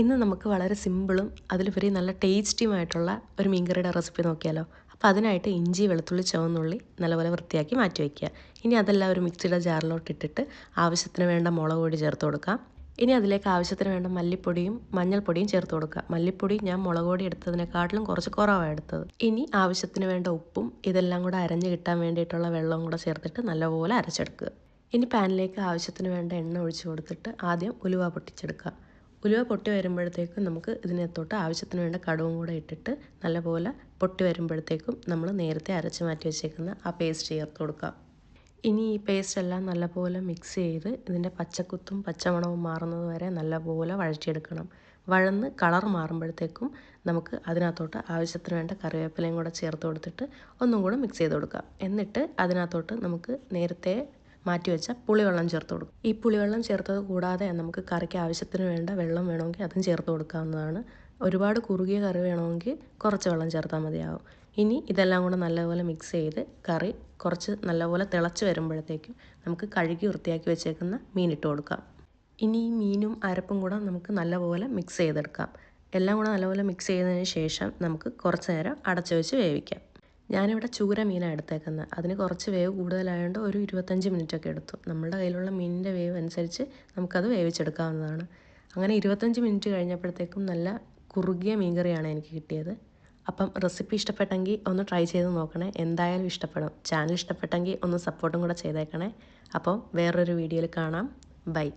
ഇന്ന് നമുക്ക് വളരെ സിമ്പിളും അതിലുപരി നല്ല ടേസ്റ്റിയുമായിട്ടുള്ള ഒരു മീൻകറിയുടെ റെസിപ്പി നോക്കിയാലോ. അപ്പോൾ അതിനായിട്ട് ഇഞ്ചി വെളുത്തുള്ളി ചുവന്നുള്ളി നല്ലപോലെ വൃത്തിയാക്കി മാറ്റി വയ്ക്കുക ഇനി അതെല്ലാം ഒരു മിക്സിയുടെ ജാറിലോട്ട് ഇട്ടിട്ട് ആവശ്യത്തിന് വേണ്ട മുളക് പൊടി ചേർത്ത് കൊടുക്കാം ഇനി അതിലേക്ക് ആവശ്യത്തിന് വേണ്ട മല്ലിപ്പൊടിയും മഞ്ഞൾപ്പൊടിയും ചേർത്ത് കൊടുക്കുക. മല്ലിപ്പൊടി ഞാൻ മുളക് പൊടി എടുത്തതിനെക്കാട്ടിലും കുറച്ച് കുറവാണ് എടുത്തത്. ഇനി ആവശ്യത്തിന് വേണ്ട ഉപ്പും ഇതെല്ലാം കൂടെ അരഞ്ഞ് കിട്ടാൻ വേണ്ടിയിട്ടുള്ള വെള്ളവും കൂടെ ചേർത്തിട്ട് നല്ലപോലെ അരച്ചെടുക്കുക. ഇനി പാനിലേക്ക് ആവശ്യത്തിന് വേണ്ട എണ്ണ ഒഴിച്ച് കൊടുത്തിട്ട് ആദ്യം ഉലുവ പൊട്ടിച്ചെടുക്കുക. ഉലുവ പൊട്ടി വരുമ്പോഴത്തേക്കും നമുക്ക് ഇതിനകത്തോട്ട് ആവശ്യത്തിന് വേണ്ട കടുവും കൂടെ ഇട്ടിട്ട് നല്ലപോലെ പൊട്ടി വരുമ്പോഴത്തേക്കും നമ്മൾ നേരത്തെ അരച്ച് മാറ്റി വെച്ചേക്കുന്ന ആ പേസ്റ്റ് ചേർത്ത് കൊടുക്കാം. ഇനി ഈ പേസ്റ്റ് എല്ലാം നല്ലപോലെ മിക്സ് ചെയ്ത് ഇതിന്റെ പച്ചക്കുത്തും പച്ചമണവും മാറുന്നത് വരെ നല്ലപോലെ വഴറ്റിയെടുക്കണം. വഴന്ന് കളർ മാറുമ്പോഴത്തേക്കും നമുക്ക് അതിനകത്തോട്ട് ആവശ്യത്തിന് വേണ്ട കറിവേപ്പിലയും കൂടെ ചേർത്ത് കൊടുത്തിട്ട് ഒന്നും കൂടെ മിക്സ് ചെയ്ത് കൊടുക്കാം. എന്നിട്ട് അതിനകത്തോട്ട് നമുക്ക് നേരത്തെ മാറ്റി വെച്ച പുളിവെള്ളം ചേർത്ത് കൊടുക്കും. ഈ പുളിവെള്ളം ചേർത്തത് കൂടാതെ നമുക്ക് കറിക്ക് ആവശ്യത്തിന് വേണ്ട വെള്ളം വേണമെങ്കിൽ അതും ചേർത്ത് കൊടുക്കാവുന്നതാണ്. ഒരുപാട് കുറുകിയ കറി വേണമെങ്കിൽ കുറച്ച് വെള്ളം ചേർത്താൽ മതിയാവും. ഇനി ഇതെല്ലാം കൂടെ നല്ലപോലെ മിക്സ് ചെയ്ത് കറി കുറച്ച് നല്ലപോലെ തിളച്ച് വരുമ്പോഴത്തേക്കും നമുക്ക് കഴുകി വൃത്തിയാക്കി വെച്ചേക്കുന്ന മീൻ ഇട്ട് കൊടുക്കാം. ഇനി ഈ മീനും അരപ്പും കൂടെ നമുക്ക് നല്ലപോലെ മിക്സ് ചെയ്തെടുക്കാം. എല്ലാം കൂടെ നല്ലപോലെ മിക്സ് ചെയ്തതിന് ശേഷം നമുക്ക് കുറച്ച് നേരം അടച്ചു വെച്ച് വേവിക്കാം. ഞാനിവിടെ ചൂര മീനാണ് എടുത്തേക്കുന്നത് അതിന് കുറച്ച് വേവ് കൂടുതലായതുകൊണ്ട് ഒരു ഇരുപത്തഞ്ച് മിനിറ്റൊക്കെ എടുത്തു. നമ്മളുടെ കയ്യിലുള്ള മീനിന്റെ വേവ് അനുസരിച്ച് നമുക്കത് വേവിച്ചെടുക്കാവുന്നതാണ്. അങ്ങനെ ഇരുപത്തഞ്ച് മിനിറ്റ് കഴിഞ്ഞപ്പോഴത്തേക്കും നല്ല കുറുകിയ മീൻകറിയാണ് എനിക്ക് കിട്ടിയത്. അപ്പം റെസിപ്പി ഇഷ്ടപ്പെട്ടെങ്കിൽ ഒന്ന് ട്രൈ ചെയ്ത് നോക്കണേ. എന്തായാലും ഇഷ്ടപ്പെടും. ചാനൽ ഇഷ്ടപ്പെട്ടെങ്കിൽ ഒന്ന് സപ്പോർട്ടും കൂടെ ചെയ്തേക്കണേ. അപ്പം വേറൊരു വീഡിയോയിൽ കാണാം. ബൈ.